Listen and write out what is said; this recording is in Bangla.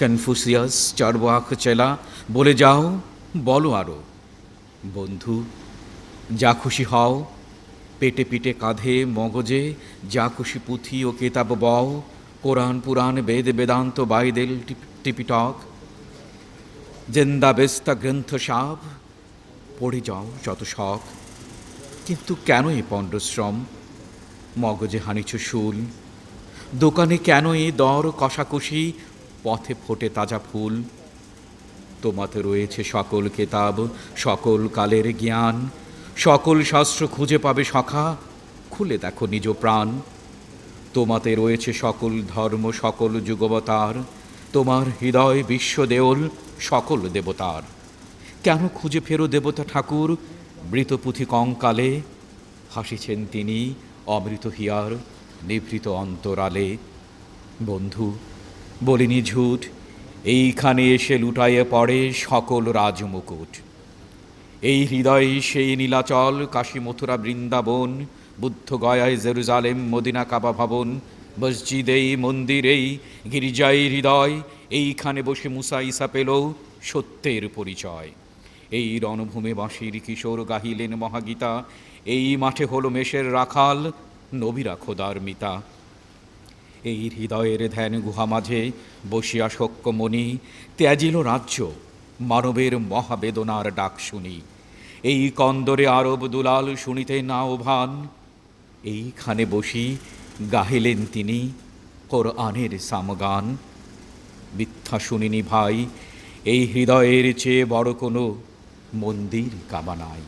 কনফুসিয়াস চারবাক চেলা, বলে যাও, বলো আরও। বন্ধু, যা খুশি হও, পেটে পিটে কাঁধে মগজে, যা খুশি পুঁথি ও কেতাব বও, কোরআন, পুরাণ, বেদ, বেদান্ত, বাইদেল, টিপ- টিপিটক। জেন্দা বেস্তা গ্রন্থ সাব পড়ে যাও যত শখ। কিন্তু কেন এ পণ্ডশ্রম? মগজে হানিছ শুল। দোকানে কেন এ দর কষাকষি? পথে ফোটে তাজা ফুল। তোমাতে রয়েছে সকল কেতাব, সকল কালের জ্ঞান, সকল শাস্ত্র খুঁজে পাবে সখা, খুলে দেখো নিজ প্রাণ। তোমাতে রয়েছে সকল ধর্ম, সকল যুগবতার, তোমার হৃদয় বিশ্ব দেওল সকল দেবতার। কেন খুঁজে ফেরো দেবতা ঠাকুর মৃতপুথি কঙ্কালে? হাসিছেন তিনি অমৃত হিয়ার, নিভৃত অন্তরালে। বন্ধু বলিনি ঝুট, এইখানে এসে লুটাইয়ে পড়ে সকল রাজমুকুট। এই হৃদয়ে সেই নীলাচল কাশী মথুরা বৃন্দাবন বুদ্ধ গয়ায় জেরুজালেম, মদিনা কাবা ভবন, মসজিদেই, মন্দিরেই, গির্জাই হৃদয়, এইখানে বসে মুসা ইসা পেল সত্যের পরিচয়। এই রণভূমে বাঁশির কিশোর গাহিলেন মহাগীতা, এই মাঠে হলো মেষের রাখাল, নবীরা খোদার মিতা। এই হৃদয়ের ধ্যান গুহা মাঝে বসিয়া শক্যমণি ত্যাজিল রাজ্য, মানবের মহাবেদনার ডাক শুনি। এই কন্দরে আরব দুলাল শুনিতে না ভান, এইখানে বসি গাহিলেন তিনি কোরআনের সামগান। মিথ্যা শুনিনি ভাই, এই হৃদয়ের চেয়ে বড় কোনো মন্দির কামানায়